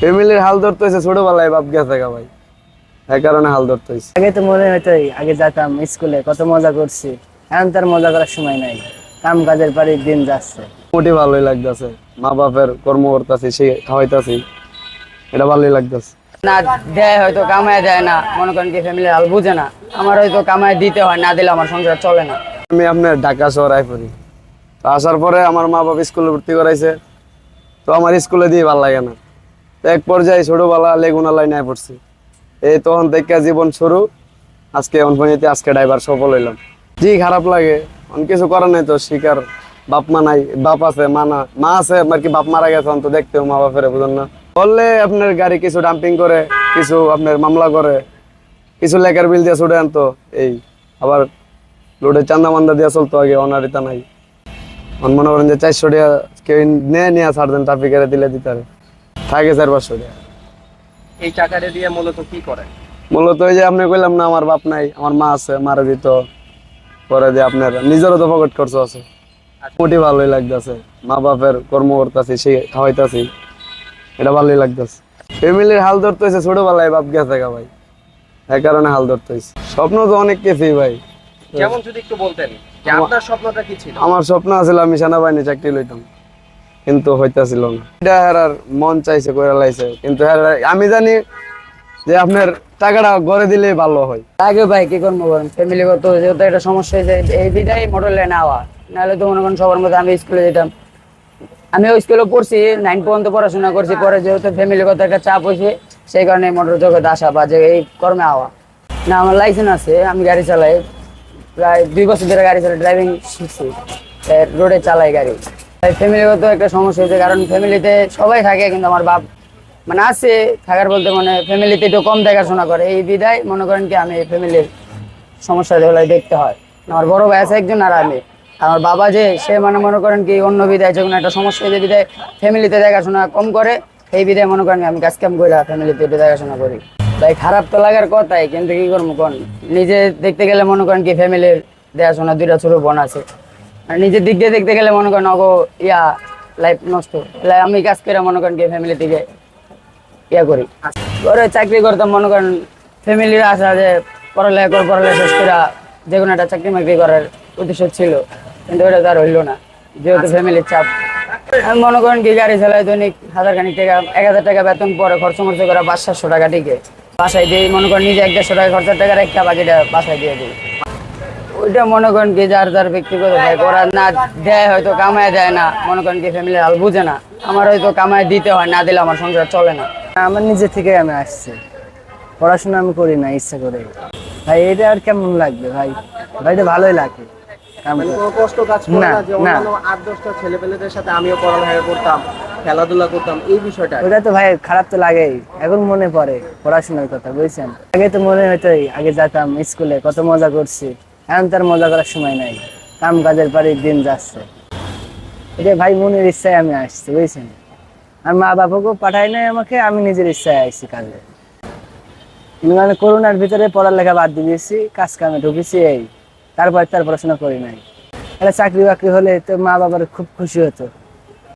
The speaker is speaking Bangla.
ফ্যামিলির হাল ধরতে হয়েছে ছোটবেলায় বাপ গেছে ভাই। এই কারণে হাল ধরতে হয়েছে আগে তো মনে হতো আগে যেতাম স্কুলে কত মজা করছি। এখন তার মজা করার সময় নাই। কাম কাজের পারি দিন যাচ্ছে। মোটি ভালোই লাগতেছে। মা বাপের কর্ম করতেছি সে খাওয়াইতেছি। এটা ভালোই লাগতেছে। না দেয় হয়তো কামায় দেয় না। মনে করেন কি ফ্যামিলির হাল বুঝে না। আমার হয়তো কামায় দিতে হয় না দিলে আমার সংসার চলে না। আমি আপনার ঢাকা শহর আই পড়ি। আসার পরে আমার মা বাবা স্কুলে ভর্তি করাইছে। তো আমার স্কুলে দিয়ে ভালো লাগে না। এক পর্যায়ে ছোটবেলা লেগুনা লাইনে পড়ছি। এই তখন থেকে জীবন শুরু। আজকে অনফনিতে আজকে ড্রাইভার সফল হইলাম। জি, খারাপ লাগে। অন কিছু করার নাই তো, শিকার। বাপ মা নাই, বাপ আছে, মা না, মা আছে আর কি বাপ মারা গেছে অন্ত দেখতেও মা বাপের বুঝেন না। বললে আপনার গাড়ি কিছু ডাম্পিং করে, কিছু আপনার মামলা করে, কিছু লেখার বিল দিয়ে ছুটে আনতো, এই, আবার লোডে চান্দা মান্দা দিয়ে চলতো, আগে অনারিতা নাই। মনে করেন যে চারশো টাকা কেউ নেয় নিয়ে ছাড় দেন ট্রাফিকারে দিলে দিতে থাকে চার পাঁচশো এই টাকাটা দিয়ে মূলত কি করেন? মূলত ওই যে আপনি কইলাম না আমার বাপ নাই আমার মা আছে মারা দিত। পরে যে আপনার নিজেরও তো পকেট খরচ আছে। মোটি ভালোই লাগতেছে। মা বাপের কর্ম করতেছি সে খাওয়াইতেছি। এটা ভালোই লাগতেছে। ফ্যামিলির হাল ধরতে হয়েছে ছোটবেলায় বাপ গেছে গা ভাই। এই কারণে হাল ধরতে হয়েছে স্বপ্ন তো অনেক কিছুই ভাই। যেমন যদি একটু বলতেন যে আপনার স্বপ্নটা কি ছিল? আমার স্বপ্ন আছিল আমি সেনাবাহিনী চাকরি লইতাম। কিন্তু হইতাছিল না। এটা মন চাইছে করে লাইছে। কিন্তু আমি জানি যে আপনার টাকাটা গড়ে দিলেই ভালো হয়। আগে ভাই কি করব বলেন? ফ্যামিলিগত যেহেতু একটা সমস্যা হয়েছে। এই বিদায় মোটর লাইনে আওয়া। নাহলে তো মনে করেন সবার মধ্যে আমি স্কুলে যেতাম। আমিও স্কুলে পড়ছি নাইন পর্যন্ত পড়াশোনা করছি। পরে যেহেতু ফ্যামিলি ফ্যামিলিগত একটা চাপ হয়েছে, সেই কারণে মোটর জগতে আসা বা যে এই কর্মে আওয়া। না, আমার লাইসেন্স আছে, আমি গাড়ি চালাই। প্রায় দুই বছর ধরে গাড়ি চালাই ড্রাইভিং শিখছি। রোডে চালাই গাড়ি। ফ্যামিলিগত একটা সমস্যা হয়েছে, কারণ ফ্যামিলিতে সবাই থাকে, কিন্তু আমার বাপ মানে আছে, থাকার বলতে মানে ফ্যামিলিতে একটু কম দেখাশোনা করে। এই বিদায় মনে করেন কি আমি ফ্যামিলির সমস্যা যেগুলো দেখতে হয়। আমার বড় ভাই আছে একজন আর আমি। আমার বাবা যে, সে মানে মনে করেন কি অন্য বিদায় যখন একটা সমস্যা হয়েছে, বিদায় ফ্যামিলিতে দেখাশোনা কম করে, এই বিদায় মনে করেন আমি কাজ কাম করে ফ্যামিলিতে একটু দেখাশোনা করি। তাই খারাপ তো লাগার কথাই, কিন্তু কি করব কোন? নিজে দেখতে গেলে মনে করেন কি ফ্যামিলির দেখাশোনা দুইটা ছোট বোন আছে। আর নিজের দিক দিয়ে দেখতে গেলে মনে করেন অগো ইয়া লাইফ নষ্ট। আমি কাজ করে মনে করেন কি ফ্যামিলি থেকে ইয়া করি। পরে চাকরি করতাম মনে করেন ফ্যামিলির আশা যে পড়ালেখা করে পড়ালেখা শেষ করে যে কোনো একটা চাকরি মাকরি করার উদ্দেশ্য ছিল। কিন্তু ওটা তার হইল না যেহেতু ফ্যামিলির চাপ। আমি মনে করেন কি গাড়ি চালাই দৈনিক হাজার খানিক টাকা এক হাজার টাকা বেতন পরে খরচ মরচ করে পাঁচ সাতশো টাকা টিকে বাসায় দিয়ে মনে করেন নিজে এক দেড়শো টাকা খরচার টাকা একটা বাকিটা বাসায় দিয়ে দিই। ওইটা মনে করেন কি যার যার ব্যক্তিগত ভাই ওরা না দেয় হয়তো কামায় দেয় না। মনে করেন কি ফ্যামিলির হাল বুঝে না। আমার হয়তো কামায় দিতে হয় না দিলে আমার সংসার চলে না। আমার নিজে থেকে আমি আসছি। পড়াশোনা আমি করি না ইচ্ছা করে। ভাই এটা আর কেমন লাগবে ভাই? ভাই এটা ভালোই লাগে। মানে করে। কোনো কষ্ট কাজ না, না যে অন্যান্য আট দশটা ছেলেপেলেদের সাথে আমিও পড়ালেখা করতাম খেলাধুলা করতাম এই বিষয়টা। ওটা তো ভাই খারাপ তো লাগেই। এখন মনে পড়ে পড়াশোনার কথা বুঝছেন? আগে তো মনে হতো আগে যেতাম স্কুলে কত মজা করছি। এখন তার মজা করার সময় নাই। কাম কাজের পরে দিন যাচ্ছে। এটা ভাই মনের ইচ্ছায় আমি আসছি, বুঝছেন? আর মা বাবাকেও পাঠায় নাই আমাকে, আমি নিজের ইচ্ছায় আসছি কাজে। মানে করোনার ভিতরে পড়ালেখা বাদ দিয়ে দিয়েছি কাজ কামে ঢুকেছি এই। তারপর তার পড়াশোনা করি নাই। একটা চাকরি বাকরি হলে তো মা বাবার খুব খুশি হতো।